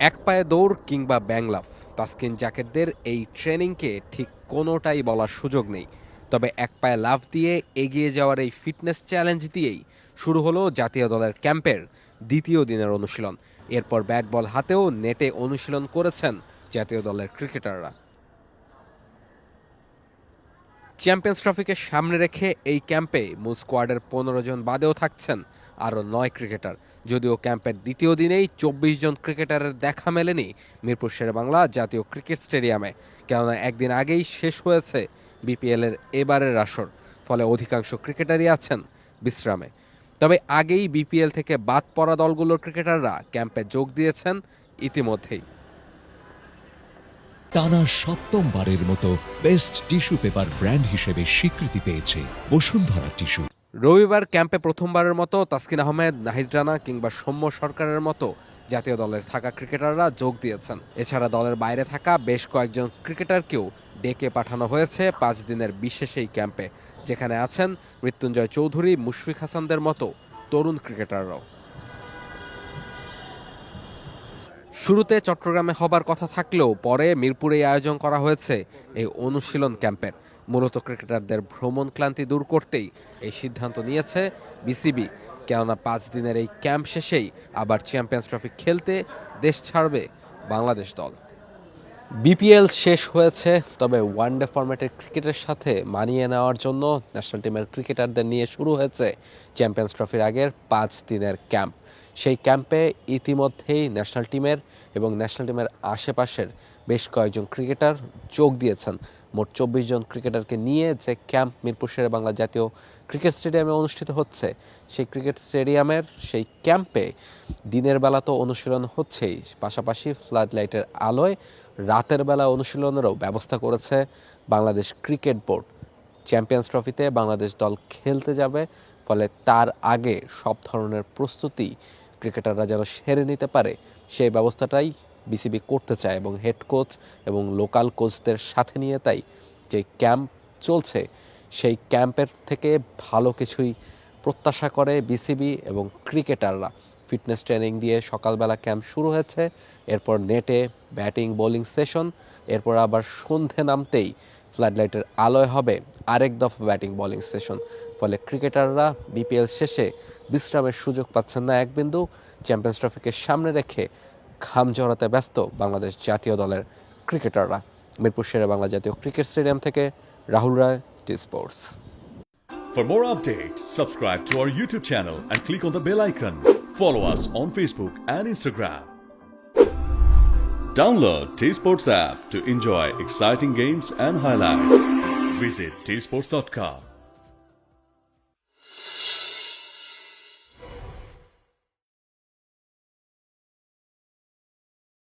এক পায়ে দৌড় কিংবা ব্যাংলাফ তাসকিন জাকেরদের এই ট্রেনিংকে ঠিক কোনোটাই বলার সুযোগ নেই। তবে এক পায়ে লাফ দিয়ে এগিয়ে যাওয়ার এই ফিটনেস চ্যালেঞ্জ দিয়েই শুরু হলো জাতীয় দলের ক্যাম্পের দ্বিতীয় দিনের অনুশীলন। এরপর ব্যাট বল হাতেও নেটে অনুশীলন করেছেন জাতীয় দলের ক্রিকেটাররা। চ্যাম্পিয়ন্স ট্রফিকে সামনে রেখে এই ক্যাম্পে মূল স্কোয়াডের পনেরো জন বাদেও থাকছেন আরও নয় ক্রিকেটার। যদিও ক্যাম্পের দ্বিতীয় দিনেই চব্বিশ জন ক্রিকেটারের দেখা মেলেনি মিরপুর শেরেবাংলা জাতীয় ক্রিকেট স্টেডিয়ামে। কেননা একদিন আগেই শেষ হয়েছে বিপিএলের এবারের আসর, ফলে অধিকাংশ ক্রিকেটারই আছেন বিশ্রামে। তবে আগেই বিপিএল থেকে বাদ পড়া দলগুলোর ক্রিকেটাররা ক্যাম্পে যোগ দিয়েছেন ইতিমধ্যেই। টানা সপ্তমবারের মতো বেস্ট টিস্যু পেপার ব্র্যান্ড হিসেবে স্বীকৃতি পেয়েছে বসুন্ধরা টিস্যু। রবিবার ক্যাম্পে প্রথমবারের মতো তাসকিন আহমেদ, নাহিদ রানা কিংবা সৌম্য সরকারের মতো জাতীয় দলের থাকা ক্রিকেটাররা যোগ দিয়েছেন। এছাড়া দলের বাইরে থাকা বেশ কয়েকজন ক্রিকেটারকেও ডেকে পাঠানো হয়েছে পাঁচ দিনের বিশেষ এই ক্যাম্পে, যেখানে আছেন মৃত্যুঞ্জয় চৌধুরী, মুশফিক হাসানদের মতো তরুণ ক্রিকেটাররাও। শুরুতে চট্টগ্রামে হবার কথা থাকলেও পরে মিরপুরে আয়োজন করা হয়েছে এই অনুশীলন ক্যাম্পের। মূলত ক্রিকেটারদের ভ্রমণ ক্লান্তি দূর করতেই এই সিদ্ধান্ত নিয়েছে বিসিবি। কেননা পাঁচ দিনের এই ক্যাম্প শেষেই আবার চ্যাম্পিয়ন্স ট্রফি খেলতে দেশ ছাড়বে বাংলাদেশ দল। বিপিএল শেষ হয়েছে, তবে ওয়ানডে ফরম্যাটের ক্রিকেটের সাথে মানিয়ে নেওয়ার জন্য ন্যাশনাল টিমের ক্রিকেটারদের নিয়ে শুরু হয়েছে চ্যাম্পিয়ন্স ট্রফির আগের পাঁচ দিনের ক্যাম্প। সেই ক্যাম্পে ইতিমধ্যেই ন্যাশনাল টিমের এবং ন্যাশনাল টিমের আশেপাশের বেশ কয়েকজন ক্রিকেটার যোগ দিয়েছেন মোট চব্বিশ জন ক্রিকেটারকে নিয়ে যে ক্যাম্প মিরপুর শেরে বাংলা জাতীয় ক্রিকেট স্টেডিয়ামে অনুষ্ঠিত হচ্ছে। সেই ক্রিকেট স্টেডিয়ামের সেই ক্যাম্পে দিনের বেলা তো অনুশীলন হচ্ছেই। পাশাপাশি ফ্লাড লাইটের আলোয় রাতের বেলা অনুশীলনেরও ব্যবস্থা করেছে বাংলাদেশ ক্রিকেট বোর্ড। চ্যাম্পিয়ন্স ট্রফিতে বাংলাদেশ দল খেলতে যাবে, ফলে তার আগে সব ধরনের প্রস্তুতি ক্রিকেটাররা যেন সেরে নিতে পারে, সেই ব্যবস্থাটাই বিসিবি করতে চায় এবং হেড কোচ এবং লোকাল কোচদের সাথে নিয়ে তাই যে ক্যাম্প চলছে, সেই ক্যাম্পের থেকে ভালো কিছুই প্রত্যাশা করে বিসিবি এবং ক্রিকেটাররা ফিটনেস ট্রেনিং দিয়ে সকালবেলা ক্যাম্প শুরু হয়েছে, এরপর নেটে ব্যাটিং বোলিং সেশন এরপর আবার সন্ধে নামতেই ফ্লাডলাইটের আলোয় হবে আরেক দফা ব্যাটিং বোলিং সেশন ফলে ক্রিকেটাররা বিপিএল শেষে বিশ্রামের সুযোগ পাচ্ছেন না এক বিন্দু। চ্যাম্পিয়ন্স ট্রফিকে সামনে রেখে ঘাম জড়াতে ব্যস্ত বাংলাদেশ জাতীয় দলের ক্রিকেটাররা মিরপুর শেরে বাংলা জাতীয় ক্রিকেট স্টেডিয়াম থেকে Rahul Roy T sports For more updates, subscribe to our YouTube channel and click on the bell icon. Follow us on Facebook and Instagram. Download T Sports app to enjoy exciting games and highlights. Visit tsports.com.